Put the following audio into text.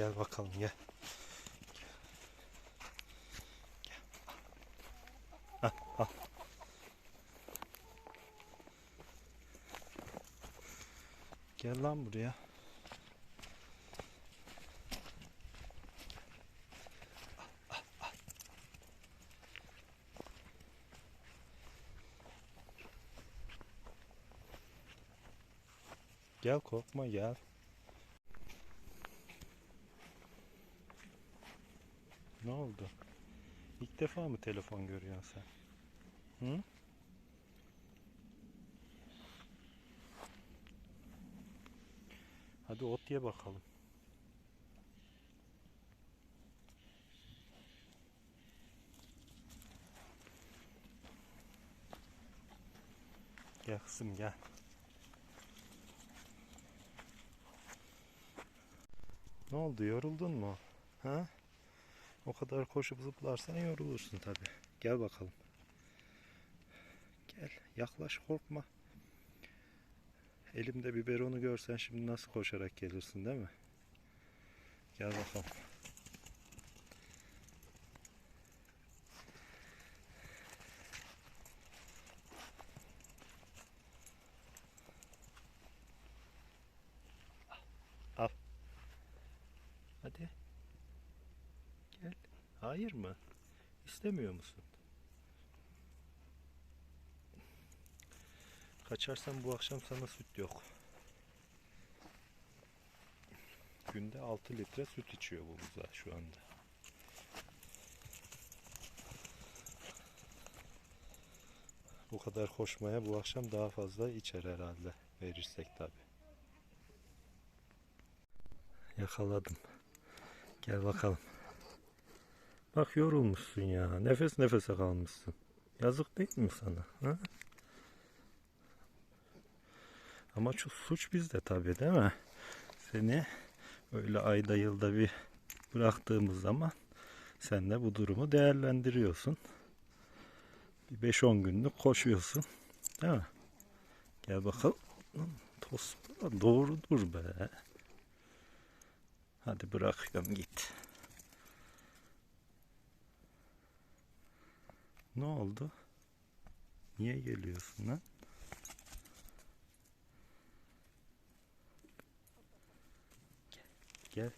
Gel bakalım gel. Gel. Gel lan buraya. Gel korkma gel. Ne oldu? İlk defa mı telefon görüyorsun sen? Hı? Hadi ot ye bakalım. Gel kızım gel. Ne oldu yoruldun mu? Ha? O kadar koşup zıplarsan yorulursun tabi. Gel bakalım. Gel yaklaş korkma. Elimde biberonu görsen şimdi nasıl koşarak gelirsin değil mi? Gel bakalım. Al. Hadi. Hayır mı? İstemiyor musun? Kaçarsan bu akşam sana süt yok. Günde 6 litre süt içiyor bu buza şu anda. Bu kadar koşmaya bu akşam daha fazla içer herhalde verirsek tabi. Yakaladım. Gel bakalım. Bak yorulmuşsun ya. Nefes nefese kalmışsın. Yazık değil mi sana? Ha? Ama şu suç bizde tabii değil mi? Seni öyle ayda yılda bir bıraktığımız zaman sen de bu durumu değerlendiriyorsun. Bir 5-10 günlük koşuyorsun. Değil mi? Gel bakalım. Tost doğrudur be. Hadi bırakıyorum git. Ne oldu? Niye geliyorsun lan? Gel.